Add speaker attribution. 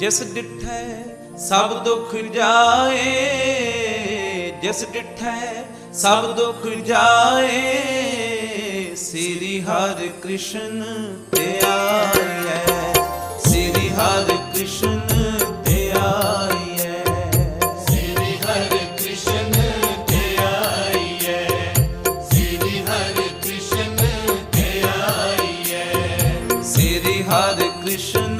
Speaker 1: ਜਿਸ ਡਿਠੈ ਸਭ ਦੁੱਖ ਜਾਏ, ਜਿਸ ਡਿਠੈ ਸਭ ਦੁੱਖ ਜਾਏ, ਸ੍ਰੀ ਹਰਿ ਕ੍ਰਿਸ਼ਨ ਧਿਆਇਐ ਸ੍ਰੀ ਹਰਿ ਕ੍ਰਿਸ਼ਨ ਧਿਆਇਐ
Speaker 2: ਸ੍ਰੀ ਹਰਿ ਕ੍ਰਿਸ਼ਨ ਧਿਆਈਐ ਸ੍ਰੀ ਹਰਿ ਕ੍ਰਿਸ਼ਨ ਧਿਆਈਐ
Speaker 1: ਸ੍ਰੀ ਹਰਿ ਕ੍ਰਿਸ਼ਨ